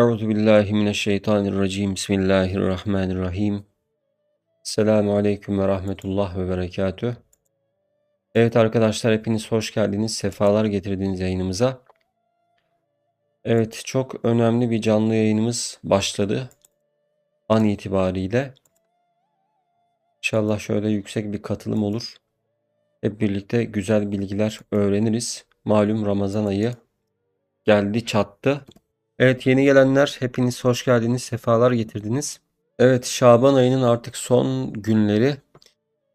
Euzu billahi mineşşeytanirracim. Bismillahirrahmanirrahim. Selamun aleyküm ve rahmetullah ve berekatüh. Evet arkadaşlar hepiniz hoş geldiniz. Sefalar getirdiniz yayınımıza. Evet çok önemli bir canlı yayınımız başladı. An itibariyle. İnşallah şöyle yüksek bir katılım olur. Hep birlikte güzel bilgiler öğreniriz. Malum Ramazan ayı geldi çattı. Evet yeni gelenler hepiniz hoş geldiniz, sefalar getirdiniz. Evet Şaban ayının artık son günleri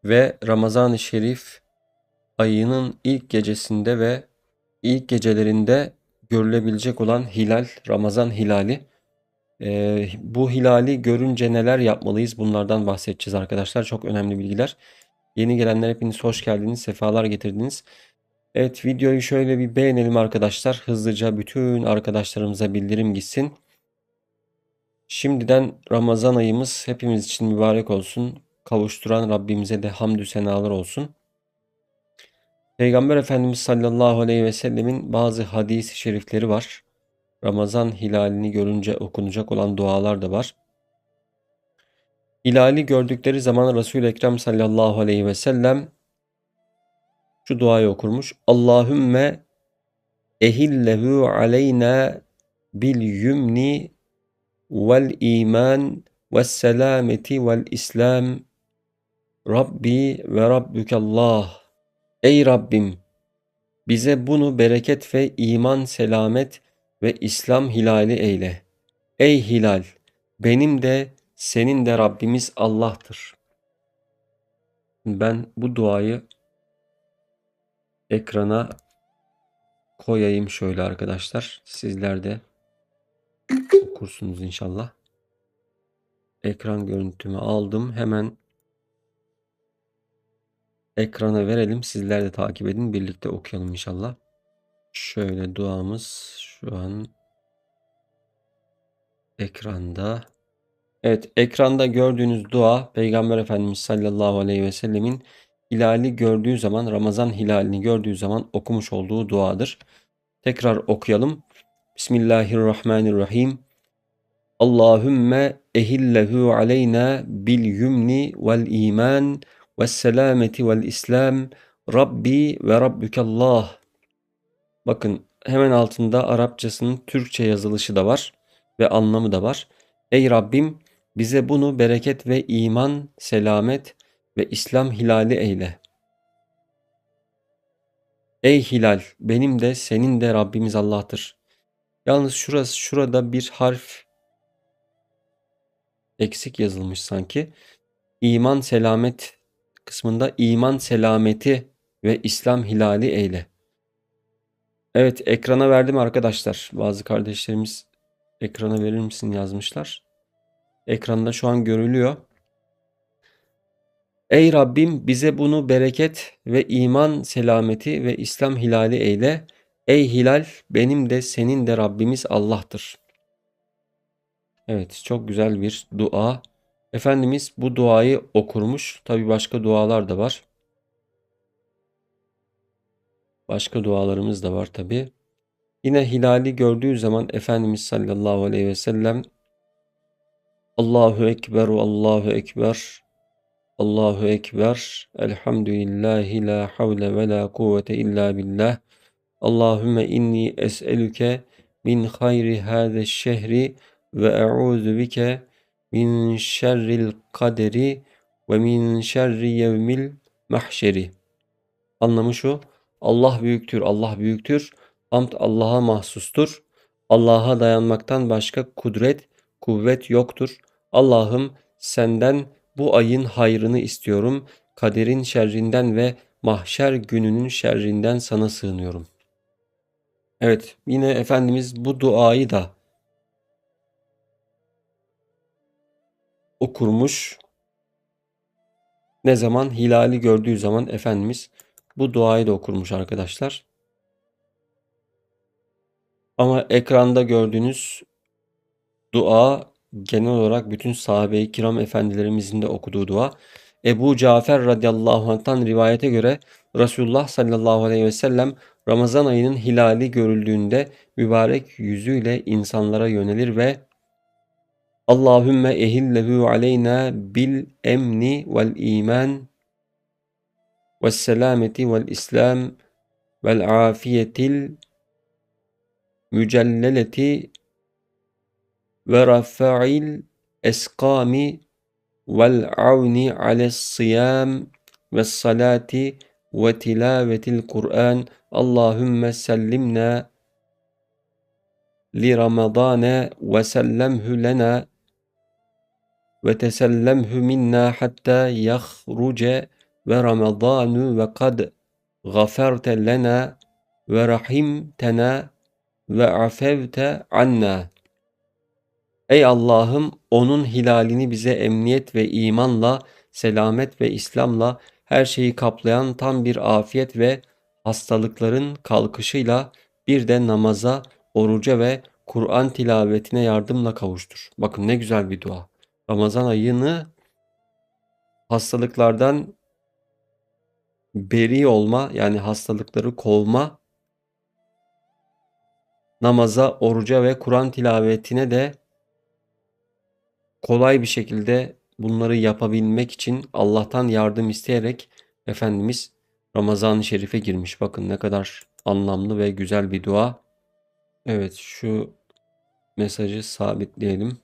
ve Ramazan-ı Şerif ayının ilk gecesinde ve ilk gecelerinde görülebilecek olan hilal, Ramazan hilali. Ee, bu hilali görünce neler yapmalıyız bunlardan bahsedeceğiz arkadaşlar. Çok önemli bilgiler. Yeni gelenler hepiniz hoş geldiniz, sefalar getirdiniz. Evet videoyu şöyle bir beğenelim arkadaşlar. Hızlıca bütün arkadaşlarımıza bildirim gitsin. Şimdiden Ramazan ayımız hepimiz için mübarek olsun. Kavuşturan Rabbimize de hamdü senalar olsun. Peygamber Efendimiz sallallahu aleyhi ve sellemin bazı hadis-i şerifleri var. Ramazan hilalini görünce okunacak olan dualar da var. Hilali gördükleri zaman Resul-i Ekrem sallallahu aleyhi ve sellem şu duayı okurmuş. Allahümme ehillehu aleyna bil yumni vel iman ve selameti vel islam Rabbi ve Rabbükallah. Ey Rabbim bize bunu bereket ve iman, selamet ve İslam hilali eyle. Ey hilal benim de senin de Rabbimiz Allah'tır. Ben bu duayı ekrana koyayım şöyle arkadaşlar. Sizler de okursunuz inşallah. Ekran görüntümü aldım. Hemen ekrana verelim. Sizler de takip edin. Birlikte okuyalım inşallah. Şöyle duamız şu an ekranda. Evet ekranda gördüğünüz dua Peygamber Efendimiz sallallahu aleyhi ve sellemin hilali gördüğü zaman Ramazan hilalini gördüğü zaman okumuş olduğu duadır. Tekrar okuyalım. Bismillahirrahmanirrahim. Allahümme ehillehu aleyna bil yumni vel iman ve selameti vel islam Rabbi ve Rabbükallah. Bakın hemen altında Arapçasının Türkçe yazılışı da var ve anlamı da var. Ey Rabbim bize bunu bereket ve iman, selamet ve İslam hilali eyle. Ey hilal, benim de senin de Rabbimiz Allah'tır. Yalnız şurası şurada bir harf eksik yazılmış sanki. İman selamet kısmında iman selameti ve İslam hilali eyle. Evet ekrana verdim arkadaşlar. Bazı kardeşlerimiz ekrana verir misin yazmışlar. Ekranda şu an görülüyor. Ey Rabbim bize bunu bereket ve iman selameti ve İslam hilali eyle. Ey hilal benim de senin de Rabbimiz Allah'tır. Evet çok güzel bir dua. Efendimiz bu duayı okurmuş. Tabi başka dualar da var. Başka dualarımız da var tabi. Yine hilali gördüğü zaman Efendimiz sallallahu aleyhi ve sellem Allahu Ekber, Allahu Ekber, Allahu Ekber. Elhamdülillahi la havle ve la kuvvete illa billah. Allahümme inni es'elüke min hayri hâze şehri ve e'ûzu bike min şerril kaderi ve min şerri yevmil mahşeri. Anlamı şu. Allah büyüktür, Allah büyüktür. Hamd Allah'a mahsustur. Allah'a dayanmaktan başka kudret, kuvvet yoktur. Allah'ım senden bu ayın hayrını istiyorum. Kaderin şerrinden ve mahşer gününün şerrinden sana sığınıyorum. Evet yine Efendimiz bu duayı da okurmuş. Ne zaman? Hilali gördüğü zaman Efendimiz bu duayı da okurmuş arkadaşlar. Ama ekranda gördüğünüz dua genel olarak bütün sahabe-i kiram efendilerimizin de okuduğu dua. Ebu Cafer radıyallahu anh'tan rivayete göre Resulullah sallallahu aleyhi ve sellem Ramazan ayının hilali görüldüğünde mübarek yüzüyle insanlara yönelir ve Allahümme ehillehu aleyna bil emni vel iman ve selameti vel islam vel afiyetil mücelleleti ورفع الأسقام والعون على الصيام والصلاة وتلاوة القرآن. اللهم سلمنا لرمضان وسلمه لنا وتسلمه منا حتى يخرج. ورمضان وقد غفرت لنا ورحمتنا وعفوت عنا. Ey Allah'ım onun hilalini bize emniyet ve imanla, selamet ve İslam'la her şeyi kaplayan tam bir afiyet ve hastalıkların kalkışıyla bir de namaza, oruca ve Kur'an tilavetine yardımla kavuştur. Bakın ne güzel bir dua. Ramazan ayını hastalıklardan beri olma yani hastalıkları kovma namaza, oruca ve Kur'an tilavetine de kolay bir şekilde bunları yapabilmek için Allah'tan yardım isteyerek Efendimiz Ramazan-ı Şerif'e girmiş. Bakın ne kadar anlamlı ve güzel bir dua. Evet şu mesajı sabitleyelim.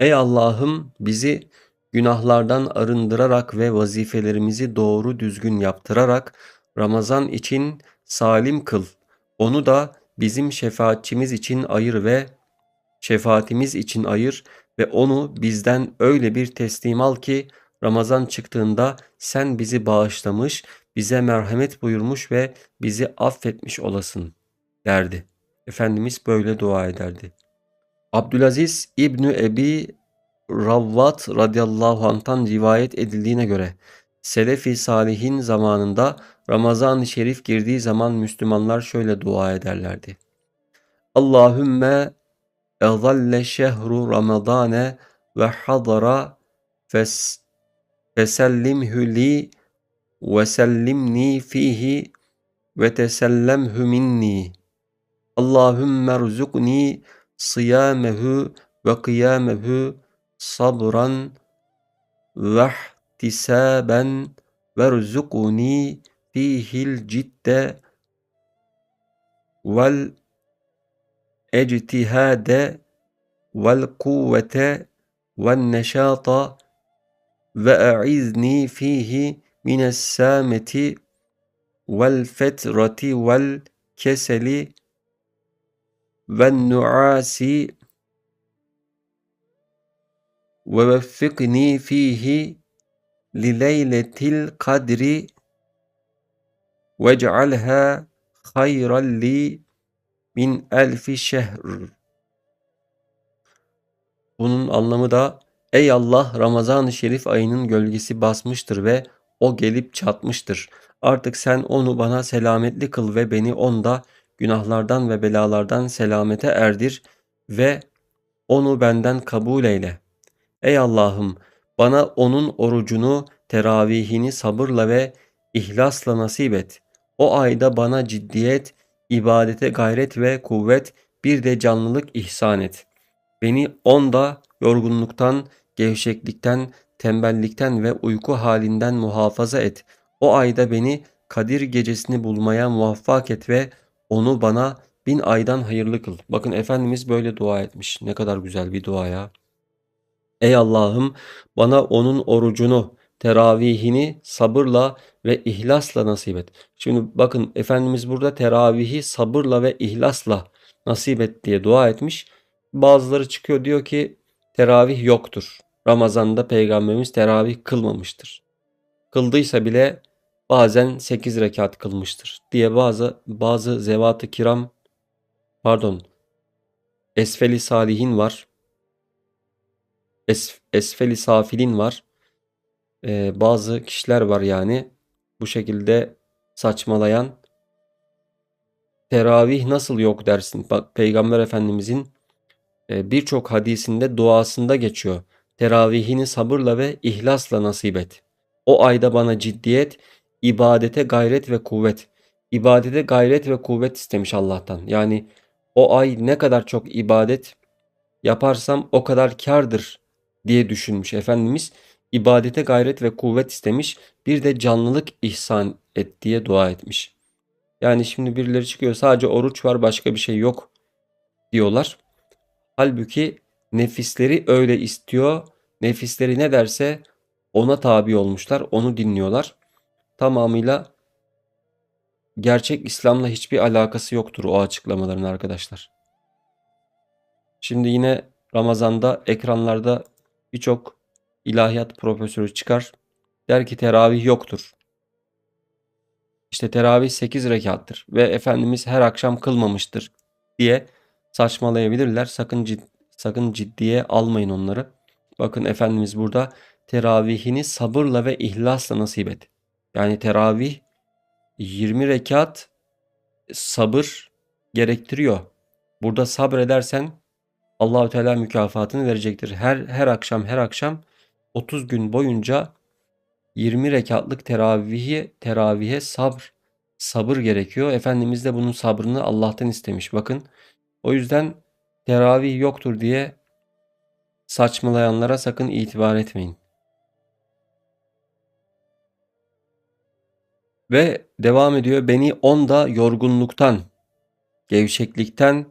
Ey Allah'ım bizi günahlardan arındırarak ve vazifelerimizi doğru düzgün yaptırarak Ramazan için salim kıl. Onu da bizim şefaatçimiz için ayır ve şefaatimiz için ayır ve onu bizden öyle bir teslim al ki Ramazan çıktığında sen bizi bağışlamış, bize merhamet buyurmuş ve bizi affetmiş olasın derdi. Efendimiz böyle dua ederdi. Abdülaziz İbni Ebi Ravvat radıyallahu anh'tan rivayet edildiğine göre Selefi Salihin zamanında Ramazan-ı Şerif girdiği zaman Müslümanlar şöyle dua ederlerdi. Allahümme ezalle şehru ramadane ve hadara fes fesellimhü li ve sellimni fihi ve tesellemhü minni. Allahümme rzuqni siyamehu ve kıyamehu sabran ve ihtisaben verzuqni fihil cidde vel ectihade vel kuvvete vel neşata ve e'izni fihi mines sameti vel min elfi şehr. Bunun anlamı da Ey Allah Ramazan-ı Şerif ayının gölgesi basmıştır ve o gelip çatmıştır. Artık sen onu bana selametli kıl ve beni onda günahlardan ve belalardan selamete erdir ve onu benden kabul eyle. Ey Allah'ım bana onun orucunu, teravihini sabırla ve ihlasla nasip et. O ayda bana ciddiyet, ibadete gayret ve kuvvet, bir de canlılık ihsan et. Beni onda yorgunluktan, gevşeklikten, tembellikten ve uyku halinden muhafaza et. O ayda beni Kadir gecesini bulmaya muvaffak et ve onu bana bin aydan hayırlı kıl. Bakın Efendimiz böyle dua etmiş. Ne kadar güzel bir dua ya. Ey Allah'ım bana onun orucunu, teravihini sabırla ve ihlasla nasip et. Şimdi bakın Efendimiz burada teravihi sabırla ve ihlasla nasip et diye dua etmiş. Bazıları çıkıyor diyor ki teravih yoktur. Ramazan'da peygamberimiz teravih kılmamıştır. Kıldıysa bile bazen 8 rekat kılmıştır diye bazı bazı zevat-ı kiram pardon esfeli salihin var. Es, esfeli safilin var. Ee, bazı kişiler var yani bu şekilde saçmalayan teravih nasıl yok dersin. Bak Peygamber Efendimizin e, birçok hadisinde duasında geçiyor. Teravihini sabırla ve ihlasla nasip et. O ayda bana ciddiyet, ibadete gayret ve kuvvet. İbadete gayret ve kuvvet istemiş Allah'tan. Yani o ay ne kadar çok ibadet yaparsam o kadar kardır diye düşünmüş Efendimiz. İbadete gayret ve kuvvet istemiş. Bir de canlılık ihsan et diye dua etmiş. Yani şimdi birileri çıkıyor sadece oruç var başka bir şey yok diyorlar. Halbuki nefisleri öyle istiyor. Nefisleri ne derse ona tabi olmuşlar, onu dinliyorlar. Tamamıyla gerçek İslam'la hiçbir alakası yoktur o açıklamaların arkadaşlar. Şimdi yine Ramazan'da ekranlarda birçok ilahiyat profesörü çıkar. Der ki teravih yoktur. İşte teravih 8 rekattır ve Efendimiz her akşam kılmamıştır diye saçmalayabilirler. Sakın cid sakın ciddiye almayın onları. Bakın Efendimiz burada teravihini sabırla ve ihlasla nasip et. Yani teravih 20 rekat sabır gerektiriyor. Burada sabredersen Allahü Teala mükafatını verecektir. Her her akşam her akşam 30 gün boyunca 20 rekatlık teravihi teravihe sabır sabır gerekiyor. Efendimiz de bunun sabrını Allah'tan istemiş. Bakın o yüzden teravih yoktur diye saçmalayanlara sakın itibar etmeyin. Ve devam ediyor. Beni onda yorgunluktan, gevşeklikten,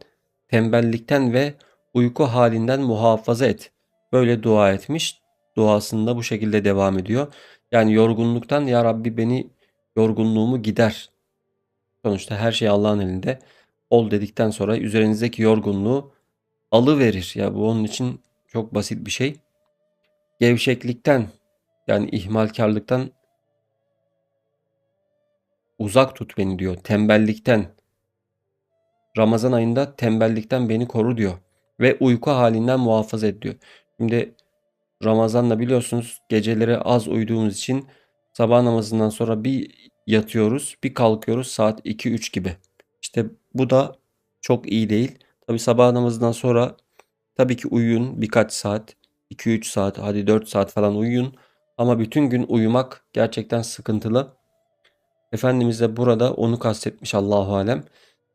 tembellikten ve uyku halinden muhafaza et. Böyle dua etmiş. Duasında bu şekilde devam ediyor. Yani yorgunluktan ya Rabbi beni yorgunluğumu gider. Sonuçta her şey Allah'ın elinde. Ol dedikten sonra üzerinizdeki yorgunluğu alıverir. Ya bu onun için çok basit bir şey. Gevşeklikten yani ihmalkarlıktan uzak tut beni diyor. Tembellikten. Ramazan ayında tembellikten beni koru diyor. Ve uyku halinden muhafaza et diyor. Şimdi Ramazan'da biliyorsunuz geceleri az uyuduğumuz için sabah namazından sonra bir yatıyoruz, bir kalkıyoruz saat 2-3 gibi. İşte bu da çok iyi değil. Tabi sabah namazından sonra tabii ki uyuyun birkaç saat, 2-3 saat, hadi 4 saat falan uyuyun. Ama bütün gün uyumak gerçekten sıkıntılı. Efendimiz de burada onu kastetmiş Allahu alem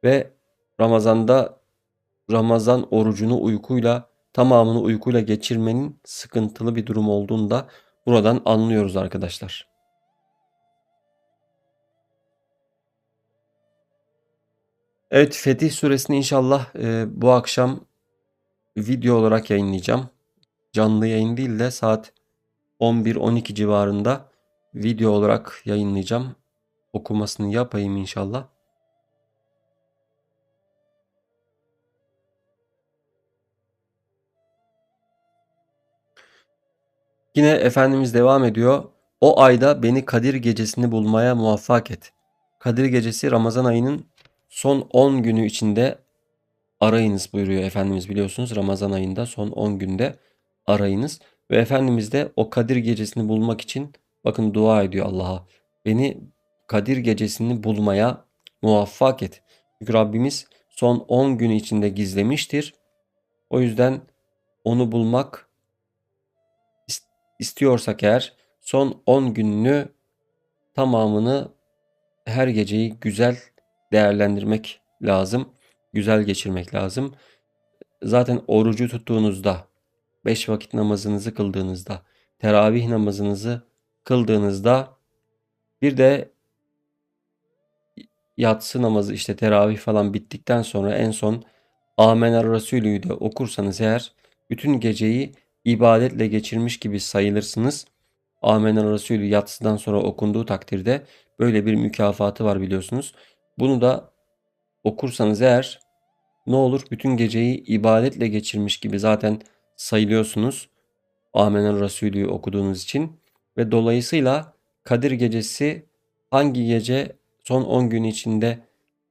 ve Ramazan'da Ramazan orucunu uykuyla tamamını uykuyla geçirmenin sıkıntılı bir durum olduğunu da buradan anlıyoruz arkadaşlar. Evet Fetih Suresini inşallah e, bu akşam video olarak yayınlayacağım. Canlı yayın değil de saat 11-12 civarında video olarak yayınlayacağım. Okumasını yapayım inşallah. Yine Efendimiz devam ediyor. O ayda beni Kadir gecesini bulmaya muvaffak et. Kadir gecesi Ramazan ayının son 10 günü içinde arayınız buyuruyor Efendimiz biliyorsunuz. Ramazan ayında son 10 günde arayınız. Ve Efendimiz de o Kadir gecesini bulmak için bakın dua ediyor Allah'a. Beni Kadir gecesini bulmaya muvaffak et. Çünkü Rabbimiz son 10 günü içinde gizlemiştir. O yüzden onu bulmak istiyorsak eğer son 10 gününü tamamını her geceyi güzel değerlendirmek lazım. Güzel geçirmek lazım. Zaten orucu tuttuğunuzda, beş vakit namazınızı kıldığınızda, teravih namazınızı kıldığınızda bir de yatsı namazı işte teravih falan bittikten sonra en son Amener Resulü'yü de okursanız eğer bütün geceyi ibadetle geçirmiş gibi sayılırsınız. Amener Resulü yatsıdan sonra okunduğu takdirde böyle bir mükafatı var biliyorsunuz. Bunu da okursanız eğer ne olur bütün geceyi ibadetle geçirmiş gibi zaten sayılıyorsunuz. Amener Resulü okuduğunuz için ve dolayısıyla Kadir gecesi hangi gece son 10 gün içinde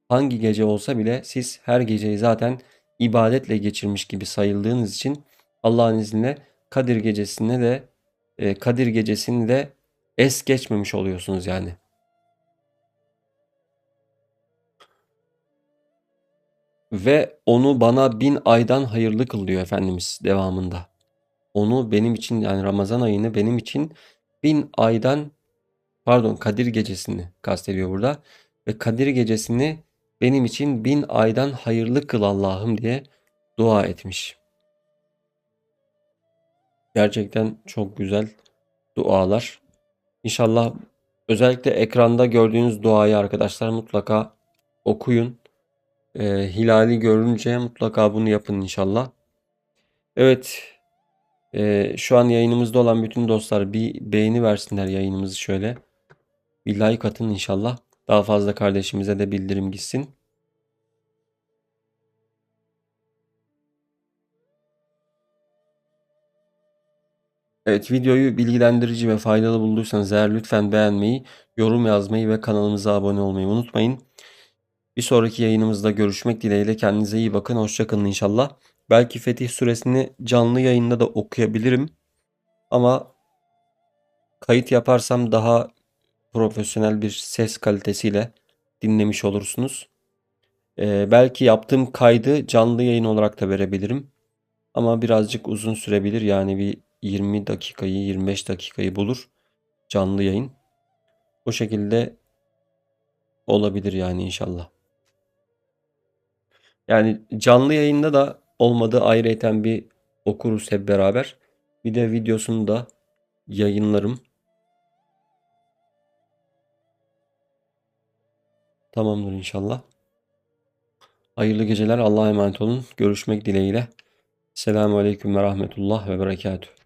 hangi gece olsa bile siz her geceyi zaten ibadetle geçirmiş gibi sayıldığınız için Allah'ın izniyle Kadir gecesinde de e, Kadir gecesini de es geçmemiş oluyorsunuz yani. Ve onu bana bin aydan hayırlı kıl diyor Efendimiz devamında. Onu benim için yani Ramazan ayını benim için bin aydan pardon Kadir gecesini kastediyor burada. Ve Kadir gecesini benim için bin aydan hayırlı kıl Allah'ım diye dua etmiş. Gerçekten çok güzel dualar. İnşallah özellikle ekranda gördüğünüz duayı arkadaşlar mutlaka okuyun. Ee, hilali görünce mutlaka bunu yapın inşallah. Evet. ee, şu an yayınımızda olan bütün dostlar bir beğeni versinler yayınımızı şöyle. Bir like atın inşallah. Daha fazla kardeşimize de bildirim gitsin. Evet videoyu bilgilendirici ve faydalı bulduysanız eğer lütfen beğenmeyi, yorum yazmayı ve kanalımıza abone olmayı unutmayın. Bir sonraki yayınımızda görüşmek dileğiyle kendinize iyi bakın. Hoşçakalın inşallah. Belki Fetih Suresini canlı yayında da okuyabilirim. Ama kayıt yaparsam daha profesyonel bir ses kalitesiyle dinlemiş olursunuz. Ee, belki yaptığım kaydı canlı yayın olarak da verebilirim. Ama birazcık uzun sürebilir. Yani bir 20 dakikayı 25 dakikayı bulur canlı yayın. O şekilde olabilir yani inşallah. Yani canlı yayında da olmadı ayrıyeten bir okuruz hep beraber. Bir de videosunu da yayınlarım. Tamamdır inşallah. Hayırlı geceler. Allah'a emanet olun. Görüşmek dileğiyle. Selamun Aleyküm ve Rahmetullah ve Berekatuhu.